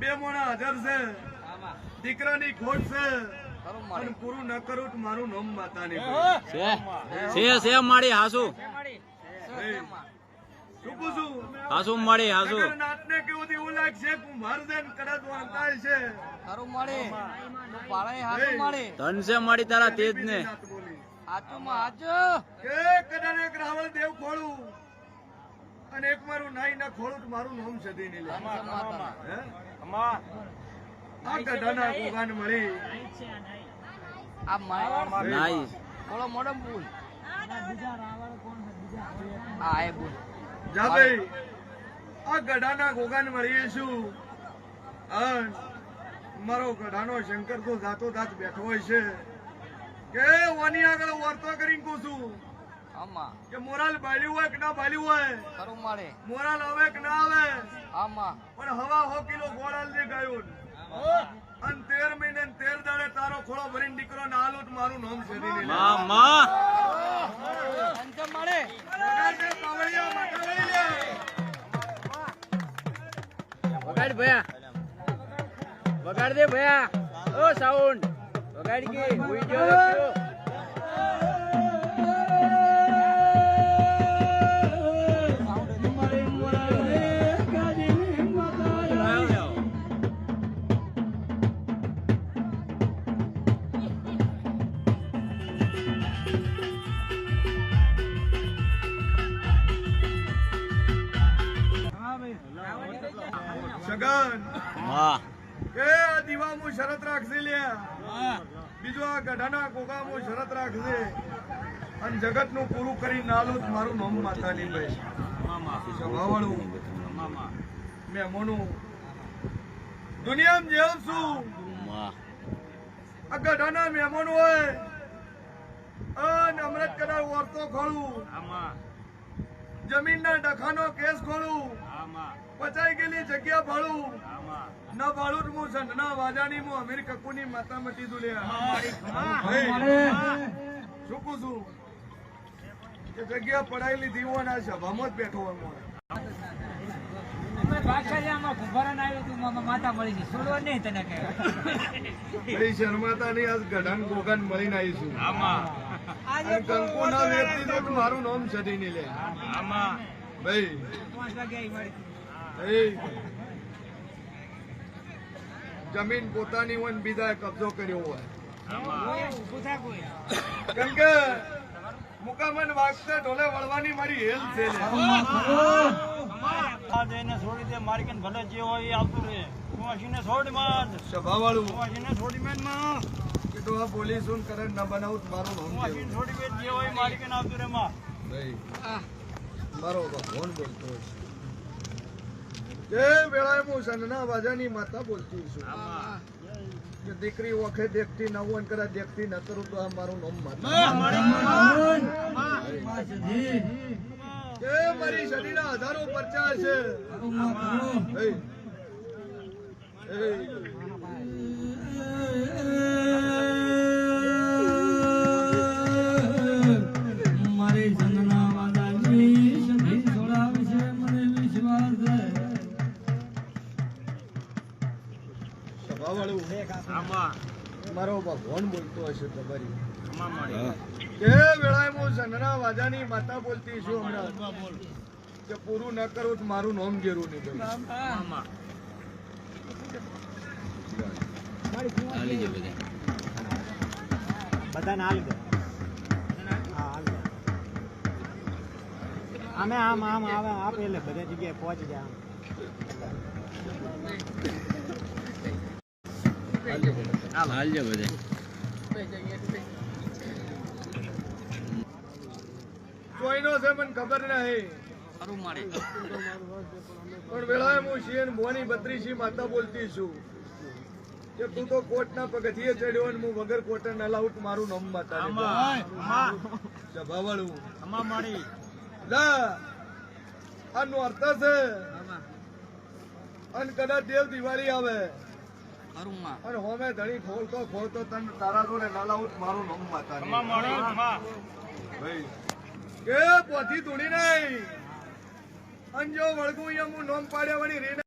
બે મોણા હાજર છે. દીકરાની ખોટ છે. પૂરું ન કરું તો મારું નામ માતાની છે. છે માડી હાસુ. હાસુ માડી હાસુ. નગર કેવું એવું લાગશે? કે છે કદાચ વાંકાય છે. ખરું મળે પાળે હાથું મળે ધન છે માડી તારા તેજ ને હાથુમાં હાથ કે કદાચ એક રાવળ દેવ ખોળું. અને એક મારું નાઈ ના ખોળું મારું નામ છે હે? આ ગધાના ગુગાન મળી. આ માય નાઈસ બોલો મોડો બોલ. હા એ બોલ. જા ભાઈ. આ ગઢાના ગોગાન મળીએ છું. અન મારો ગઢાનો શંકર તો જાતો જાત બેઠો હોય છે. કે વાની આગળ વર્તો કરીને કહું છું. આમાં. કે મોરાલ બાલ્યું હોય કે ના બાલ્યું હોય? ખરું મળે મોરાલ આવે કે ના આવે? આમાં. પણ હવા હો કિલો ગોળાલ દે ગયું અને તેર મહિને તેર દાડે તારો ખોળો ભરીને દીકરો ના આલો તો મારું નામ છે નહીં લે. માં માં અંજમ માથા લઈ લે. વગાડ ભયા. વગાડ દે ભયા. ઓ સાઉન્ડ. વગાડ કે. હુઈ જો સગન. એ કે આ દીવામાં શરત રાખશે લ્યા બીજું આ ગઢાના ગોગામાં શરત રાખશે અને જગતનું પૂરું કરી નાલું જ મારું નામ માતાની ભાઈ સભાવાળું મહેમાનો દુનિયામાં જેવ છું. આ ગઢાના મહેમાન હોય. અને અમૃત કદાચ વર્તો ખોલું જમીનના ડખાનો કેસ ખોલું પચાઈ ગયેલી જગ્યા ભાડું. ના ભાડું હું સંધના વાજાની હું અમીર કકુની માતા મટી દુ શું કહું છું? કે જગ્યા પડાઈ લીધી હોય ના સભામાં જ બેઠો હોય માતા મળી છે છોડવા નહીં તને કઈ શર્માતા નહીં આજ ગઢાન ગોગાન મળીને આવીશું અને કંકુના વેરથી તો મારું નામ સધી નહીં લે ભાઈ. પાંચ વાગે આવી મળી જમીન પોતાની હોય બીજા કબજો કર્યો હોય. કેમ કે મુકામન વાગતે ઢોલે વળવાની મારી હેલ છે છોડી દે મારી ભલે જે હોય એ આવતું રહે કુંવાસીને છોડમાં સભાવાળું. કુંવાસીને છોડી મેં માં કે આ પોલીસ કરે ન બનાવું મારું નામ છોડી મેં જે હોય મારી આવતું રહે માં ભાઈ. મારો ભગવાન બોલતો છે. વેળાએ હું સનના વાજાની માતા બોલતી છું. કે દીકરી વખે દેખતી ન હોય કદાચ દેખતી ન કરું તો આ મારું નામ માતા. મારી શરીરના હજારો પરચા છે આમાં. મારો ભગવાન બોલતો હશે તમારી. કે વેળાએ હું સંતના વાજાની માતા બોલતી છું હમણાં. કે પૂરું ન કરું તો મારું નામ ઘેરું નહીં બધા. હાલ અમે આમ આમ આવે આપે એટલે બધા જગ્યાએ પહોંચી જાય હાલ બધે. કોઈનો છે મને ખબર નહીં. પણ વેળાએ હું શિયન મોની બત્રીસી માતા બોલતી છું. કે તું તો કોટના પગથિયે ચડ્યો અને હું વગર કોર્ટ ને અલાઉટ મારું નામ માતા આમાં. સભાવાળું લા. આનો અર્થ છે. અને કદાચ દેવ દિવાળી આવે. અને હોમે ધણી ખોલતો ખોલતો તને તારા જોડે ના ઉઠ મારું નમ માતા કે પોથી ધૂણી નહીં. અને જો વળગું એમ હું નોમ પાડ્યા વળી રીને